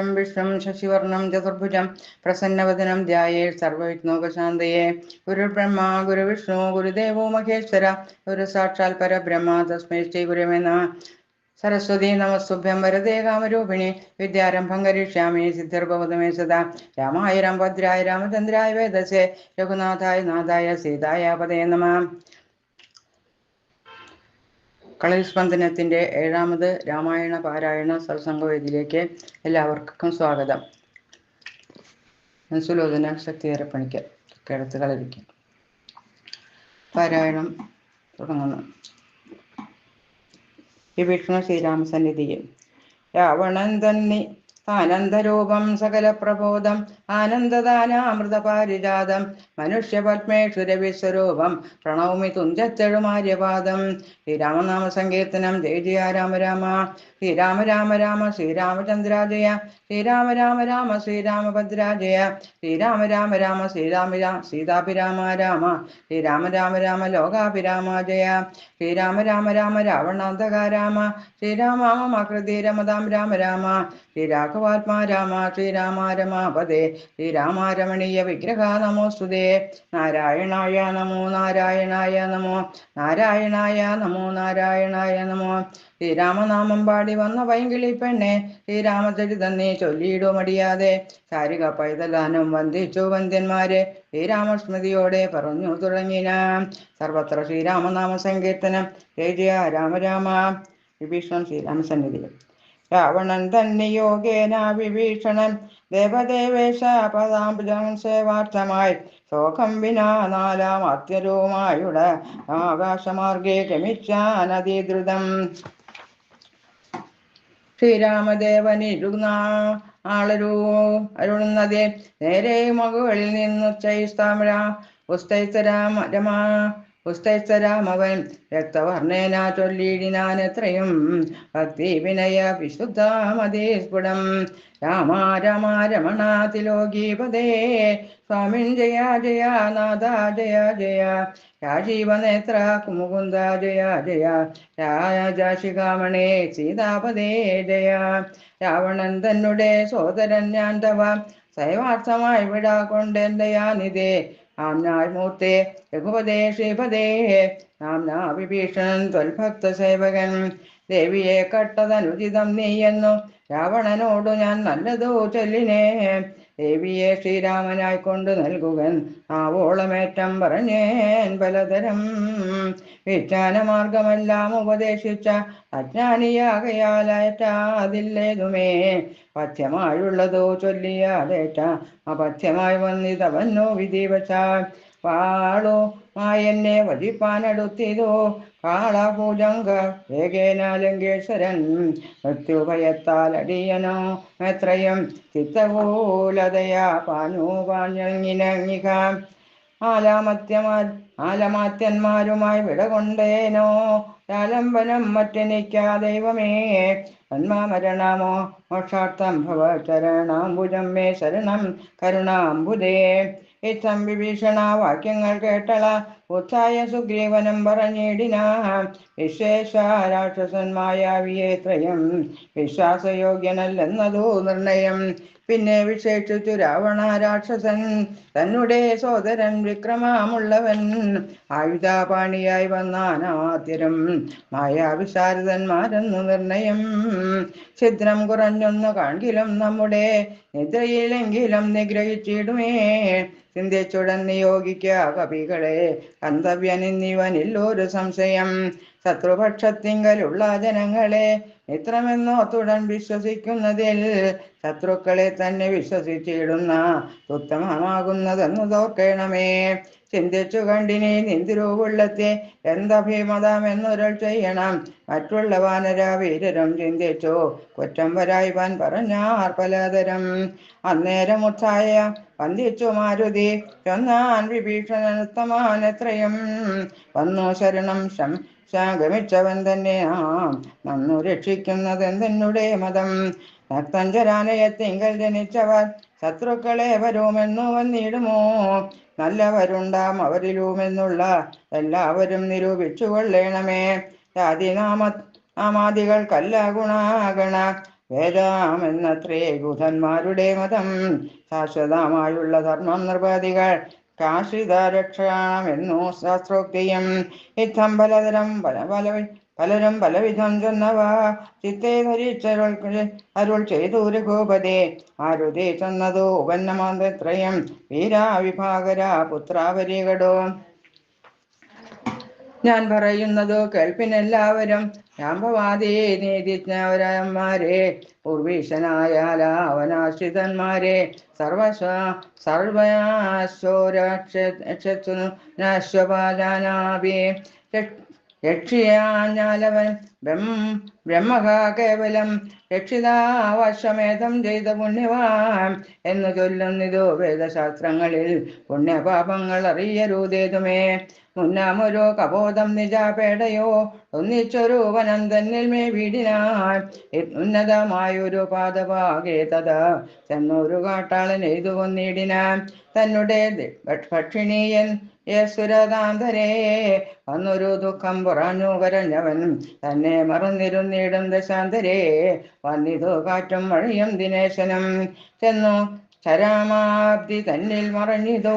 ശുക്ലാംബരധരം വിഷ്ണു ശശിവർണം ചതുർഭുജം പ്രസന്നവദനം ധ്യായേ സർവവിഘ്നോപശാന്തയെ ഗുരു വിഷ്ണു ഗുരുദേവോ മഹേശ്വര ഗുരു സാക്ഷാൽ പരബ്രഹ്മ തസ്മൈ ശ്രീ ഗുരുവേ നമ. സരസ്വതി നമസ്തുഭ്യം വരദേ കാമരൂപിണി വിദ്യാരംഭം കരിഷ്യാമി സിദ്ധിർഭവതമേ സദാ. രാമായ രാമഭദ്രായ രാമചന്ദ്രായ വേദസേ രഘുനാഥായ നാഥായ സീതായ പദേ നമ. കളരി സ്പന്ദനത്തിന്റെ ഏഴാമത് രാമായണ പാരായണ സത്സംഗവേദിയിലേക്ക് എല്ലാവർക്കും സ്വാഗതം. മനസ്സുലോചന ശക്തിയേറെ പണിക്ക് കേരളത്തിൽ കളരിക്കും പാരായണം തുടങ്ങുന്നു. വിഭീഷണ ശ്രീരാമസന്നിധിയിൽ രാവണൻ തന്നി ആനന്ദരൂപം സകല പ്രബോധം ആനന്ദദാനാമൃത പാരിജാതം മനുഷ്യപത്മേശ്വര വിശ്വരൂപം പ്രണൗമി തുഞ്ചത്തെഴുമാര്യപാദം. ശ്രീരാമനാമ സങ്കീർത്തനം ജയ ജയ രാമ രാമ. ശ്രീരാമ രാമ രാമ ശ്രീരാമചന്ദ്രാജയ ശ്രീരാമ രാമ രാമ ശ്രീരാമഭദ്രാജയ ശ്രീരാമ രാമ രാമ ശ്രീരാമ രാമ സീതാഭിരാമ രാമ. ശ്രീരാമ രാമ രാമ ലോകാഭിരാമ ജയ ശ്രീരാമ രാമ രാമ രാവണാന്തക രാമ ശ്രീരാമാമകൃതി രമതാം രാമ രാമ. ശ്രീരാഘവാത്മാ രാമ ശ്രീരാമ രമാപദേ ശ്രീരാമ രമണീയ വിഗ്രഹ നമോസ്തുതേ നാരായണായ നമോ നാരായണായ നമോ നാരായണായ നമോ നാരായണായ നമോ. ശ്രീരാമനാമം പാടി വന്ന പൈങ്കിളി പെണ്ണെ ശ്രീരാമചരിതം നീ ചൊല്ലിയിടുമടിയാതെ ചാരിക പൈതലാനും വന്ദിച്ചു വന്ദ്യന്മാരെ ശ്രീരാമസ്മൃതിയോടെ പറഞ്ഞു തുടങ്ങിന. സർവത്ര ശ്രീരാമനാമ സങ്കീർത്തനം. ജയ ജയ രാമ രാമ. ശ്രീരാമസന്നിധിയിൽ. രാവണൻ തന്നെ യോഗേന വിഭീഷണൻ. ദേവദേവേശ പദാംബുജം സേവാർത്ഥമായി. ശോകം വിനാ നാലാം അത്യരവുമായുട ആകാശമാർഗേ ഗമിച്ചാനതിദ്രുതം ശ്രീരാമദേവനിരുന്ന ആളരൂ അരുളുന്നതേ. നേരെ മകുകളിൽ നിന്നു ചൈസ്താമര ഉസ്തൈത്തരാമ രമാ ഉസ്തൈത്തരാമവൻ രക്തവർണേന ചൊല്ലിയിടിനാൻ എത്രയും ഭക്തി വിനയ വിശുദ്ധമതേ സ്ഫുടം. രാമ രാമ രമണ തിലോകീപദേ സ്വാമിൻ ജയ ജയ നാഥ ജയ ജയ. രാജീവനേത്ര കുമുകുന്ദ ജയ ജയ. രാജാശികാമണേ സീതാപദേ ജയ. രാവണൻ തന്നുടേ സോദരൻ ഞാൻ തവ സൈവാർത്ഥമായി വിടാ കൊണ്ടെന്തയാനിതേ. നാംനായ് മൂർത്തേ രഘുപദേ ശ്രീപദേ നാംനാ വിഭീഷണൻ ത്വൽഭക്ത സേവകൻ. ദേവിയെ കട്ടതനുചിതം നീയെന്നു രാവണനോടു ഞാൻ നല്ലതോ ചൊല്ലിനേ. ദേവിയെ ശ്രീരാമനായി കൊണ്ട് നൽകുകൻ. ആവോളമേറ്റം പറഞ്ഞേൻ പലതരം വിജ്ഞാനമാർഗമെല്ലാം ഉപദേശിച്ച അജ്ഞാനിയാകയാലേറ്റാതില്ലേതുമേ? പഥ്യമായുള്ളതോ ചൊല്ലിയാലേറ്റ? അപഥ്യമായി വന്നിതവന്നോ വിധിവശാൽ വാളോ മായെന്നെ വധിപ്പാനടുത്തിതോ കാളഭൂജങ്ക വേഗേന ലങ്കേശ്വരൻ മൃത്യുഭയത്താൽ അടിയനോ. എത്രയും ചിത്തകൂലതയാ പാനു പാഞ്ഞിനങ്ങിക ആലാമത്യമാ ആലമാത്യന്മാരുമായി വിടകൊണ്ടേനോ. ലാലംബനം മറ്റെനിക്കാ ദൈവമേ. തന്മാമരണമോ മോക്ഷാർത്ഥം ഭവ ചരണാംബുജം മേ ശരണം കരുണാംബുദേ. ഇത്തം വിഭീഷണ വാക്യങ്ങൾ കേട്ടള. ഉത്തായ സുഗ്രീവനം പറഞ്ഞിടിനാ. വിശേഷ രാക്ഷസൻ മായാവിയെ ത്രയം വിശ്വാസയോഗ്യനല്ലെന്നതോ നിർണയം. പിന്നെ വിശേഷിച്ചു രാവണ രാക്ഷസൻ. തന്നുടെ സോദരൻ വിക്രമാമുള്ളവൻ. ആയുധാപാണിയായി വന്നാനാതിരം. മായാവിശാരദന്മാരെന്നു നിർണയം. ഛിദ്രം കുറഞ്ഞൊന്നു കാണിലും നമ്മുടെ നിദ്രയിലെങ്കിലും നിഗ്രഹിച്ചിടുമേ. ചിന്തിച്ചുടൻ നിയോഗിക്ക കവികളെ കന്തവ്യനിന്നിവനില്ലൊരു സംശയം. ശത്രുപക്ഷത്തിങ്കലുള്ള ജനങ്ങളെ. മിത്രമെന്നോത്തുടൻ വിശ്വസിക്കുന്നതിൽ ശത്രുക്കളെ തന്നെ വിശ്വസിച്ചിടുന്ന. ഉത്തമമാകുന്നതെന്നു തോർക്കണമേ ചിന്തിച്ചു കണ്ടിനി എന്തഭിമതം എന്നൊരൾ ചെയ്യണം. മറ്റുള്ള വാനര വീരരും ചിന്തിച്ചു. കുറ്റം വൻ പറഞ്ഞാർ പലതരം. അന്നേരം ഉത്സായ വന്ദിച്ചു മാരുതി ചെന്നാൻ വിഭീഷണനുത്തമാൻ എത്രയും. വന്നു ശരണം ശം ശാഗമിച്ചവൻ തന്നെ ആ നന്നു രക്ഷിക്കുന്നതെന്തെന്നുടെ മതം. നക്തഞ്ചരാലയത്തിങ്കൽ ജനിച്ചവർ ശത്രുക്കളെ വരുമെന്നു വന്നിടുമോ? നല്ലവരുണ്ടാം അവരിലുമെന്നുള്ള എല്ലാവരും നിരൂപിച്ചു കൊള്ളേണമേ ജാതിനാമ നാമാദികൾക്കല്ല ഗുണാഗണ. വേദാമെന്നത്രേ ബുധന്മാരുടെ മതം. ശാശ്വതമായുള്ള ധർമ്മം നിർവാദികൾ കാശിത രക്ഷണമെന്നു ശാസ്ത്രോക്തിയും. ഇത്തം പലതരം പല പല പലരും പലവിധം ചെന്നവ. ചിത്തെ ധരിച്ചരുൾ അരുൾ ചെയ്തു രഘുപതേ. ആരുതേ ചെന്നതോ വീരാ വിഭാഗര പുത്രാവരികടോ ഞാൻ പറയുന്നതോ കേൾപ്പിനെല്ലാവരും രാംഭവാദി നീതിജ്ഞവരന്മാരെ ലാവനാശ്രിതന്മാരെ സർവസ്വ സർവശോരക്ഷ സർവശോരക്ഷപാലാനാഭി രക്ഷിയാഞ്ഞാലവൻ ബ്രഹ്മ ബ്രഹ്മക കേവലം രക്ഷിതാവശമേതം ചെയ്ത പുണ്യവാൻ എന്ന് ചൊല്ലുന്നിതോ വേദശാസ്ത്രങ്ങളിൽ. പുണ്യപാപങ്ങൾ അറിയരുതേതുമേ. മുന്നാമൊരു കബോധം നിജാപേടയോ ഒന്നിച്ചൊരു വനം തന്നിൽ മേ വീടിനാൻ. ഉന്നതമായൊരു പാദഭാഗേ തത ചെന്നൊരു കാട്ടാളൻ എഴുതുകൊന്നിടിനാൻ തന്നുടേ തന്നെ ഭക്ഷിണീയൻ യേസുരതാന്തരേ വന്നൊരു ദുഃഖം പുറഞ്ഞു വരഞ്ഞവൻ തന്നെ മറന്നിരുന്നിടും ദശാന്തരേ. വന്നിതു കാറ്റും മഴയും ദിനേശനം ചെന്നു. ശരാമാബ്ദി തന്നിൽ മറഞ്ഞിതോ.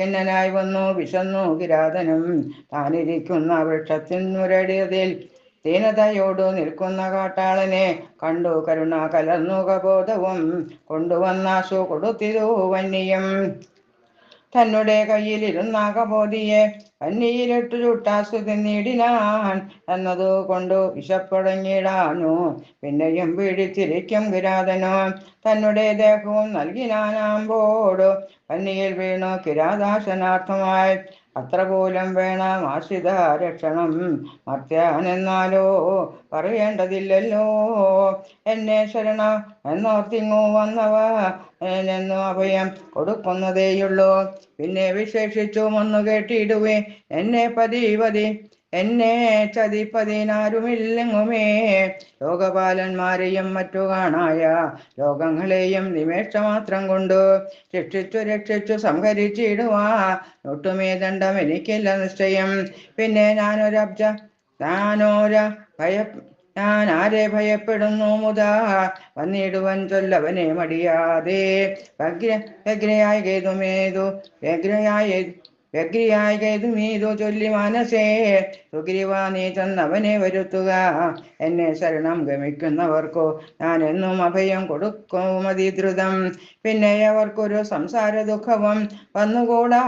ഖിന്നനായി വന്നു വിശന്നു കിരാതനും. താനിരിക്കുന്ന വൃക്ഷത്തിനുരടിയതിൽ ദീനതയോടു നിൽക്കുന്ന കാട്ടാളനെ കണ്ടു കരുണ കലർന്നു കബോധവും കൊണ്ടുവന്നാശു കൊടുത്തിരു വന്യം. തന്നെ കയ്യിലിരുന്ന കബോധിയെ കന്നിയിലിട്ടു ചുട്ടാസുതി നേടിനാൻ എന്നതു കൊണ്ടു വിശപ്പടങ്ങിടാനു പിന്നെയും പീഡിച്ചിരിക്കും കിരാതനോ. തന്നെ ദേഹവും നൽകിനാനാമ്പോടു കന്നിയിൽ വീണു കിരാതാശനാർത്ഥമായി. അത്ര പോലും വേണം ആശ്രിത രക്ഷണം മർത്യാനെന്നാലോ പറയേണ്ടതില്ലല്ലോ. എന്നെ ശരണ എന്നോർത്തിങ്ങു വന്നവ എന്നു അഭയം കൊടുക്കുന്നതേയുള്ളൂ. പിന്നെ വിശേഷിച്ചു വിശേഷിച്ചും കേട്ടിടുവേ. എന്നെ പതിപതി എന്നെ ചതിപ്പതിനാരുമില്ലെങ്ങുമേ? ലോകപാലന്മാരെയും മറ്റു കാണായ ലോകങ്ങളെയും നിമേഷമാത്രം കൊണ്ടു രക്ഷിച്ചു രക്ഷിച്ചു സംഹരിച്ചിടുവാ. ഒട്ടുമേ ദണ്ഡം എനിക്കില്ല നിശ്ചയം. പിന്നെ ഞാനൊരബ്ജ ഞാനോര ഭയ ഞാൻ ആരെ ഭയപ്പെടുന്നു മുതാ? വന്നിടുവൻ ചൊല്ലവനെ മടിയാതെ. വ്യഗ്ര വ്യഗ്രയായി കേതുമേതു വ്യഗ്രയായി വ്യഗ്രിയായി കേതുമീതു ചൊല്ലി മനസ്സേ സുഗ്രീവ നീ ചെന്നവനെ വരുത്തുക. എന്നെ ശരണം ഗമിക്കുന്നവർക്കോ ഞാൻ എന്നും അഭയം കൊടുക്കും അതിദ്രുതം പിന്നെ അവർക്കൊരു സംസാര ദുഃഖവും വന്നുകൂടാ.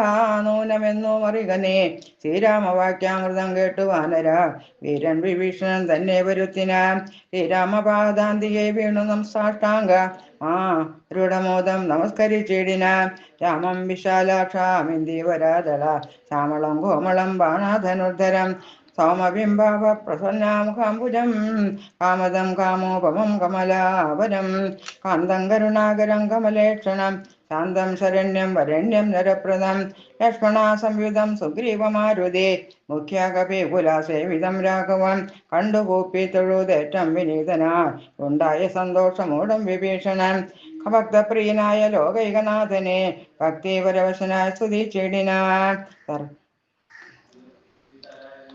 നൂനമെന്നു അറികനേ ശ്രീരാമവാക്യാമൃതം കേട്ടു വാനര. വീരൻ വിഭീഷണൻ തന്നെ വരുത്തിനാൻ ശ്രീരാമപാദാന്തിയെ വീണു നം സാഷ്ടാംഗ. ആ ദൃഢമോദം നമസ്കരിച്ചിടിനാൻ രാമം വിശാലാക്ഷാമിന്ദീവരാതള ശ്യാമളം കോമളം ബാണാധനുദ്ധരം. സൗമബിംബാവ പ്രസന്നാമുഖാംബുജം കാമദം കാമോപമം കമലാവരം കാന്തം കരുണാകരം കമലേക്ഷണം ശാന്തം ശരണ്യം വരണ്യം നരപ്രദം ലക്ഷ്മണ സംയുതം സുഗ്രീവമാരുതേ മുഖ്യ കപി കുലാസേവിതം രാഘവൻ കണ്ടുകൂപ്പി തൊഴുതേറ്റം വിനീതനാ ഉണ്ടായ സന്തോഷമൂടം വിഭീഷണൻ। ഭക്തപ്രിയനായ ലോകൈകനാഥനെ। ഭക്തിപരവശനായി സ്തുതിച്ചിടിനാൻ।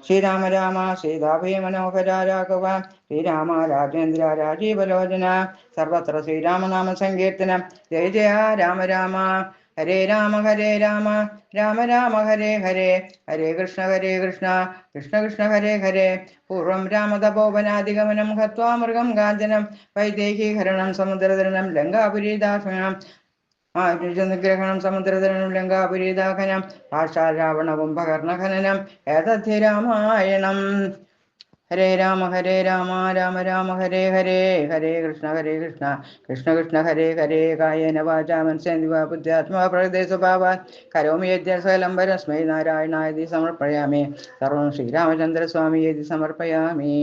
ശ്രീരാമ രാമ സീതാഭയ മനോഹര രാഘവ ശ്രീരാമ രാജേന്ദ്ര രാജീവലോചന സർവത്ര ശ്രീരാമനാമ സങ്കീർത്തനം. ജയ ജയ രാമ രാമ ഹരേ രാമ ഹരേ രാമ രാമ രാമ ഹരേ ഹരേ ഹരേ കൃഷ്ണ ഹരേ കൃഷ്ണ കൃഷ്ണ കൃഷ്ണ ഹരേ ഹരേ. പൂർവം രാമതപോവനാധിഗമനം ഹത്വാ മൃഗം കാഞ്ചനം വൈദേഹീകരണം സമുദ്രതരണം ലങ്കാപുരീദാസനം നിഗ്രഹണം സമുദ്രതരണം ലങ്കാപുരീദാഖനം ഭാഷാ രാവണവും കുംഭകർണഖനനം ഏതദ്ധി രാമായണം ഹരേ രാമ ഹരേ രാമ രാമ രാമ ഹരേ ഹരേ ഹരേ കൃഷ്ണ ഹരേ കൃഷ്ണ. കൃഷ്ണ കൃഷ്ണ ഹരേ ഹരേ കായേന വാചാ മനസ്സേന്ദ്രിവ ബുദ്ധ്യാത്മാ പ്രകൃതി സ്വഭാവ. കരോമി യജ്ഞലം പരസ്മൈ നാരായണായതി സമർപ്പയാമേ. സർവം ശ്രീരാമചന്ദ്രസ്വാമി യതി സമർപ്പയാമി.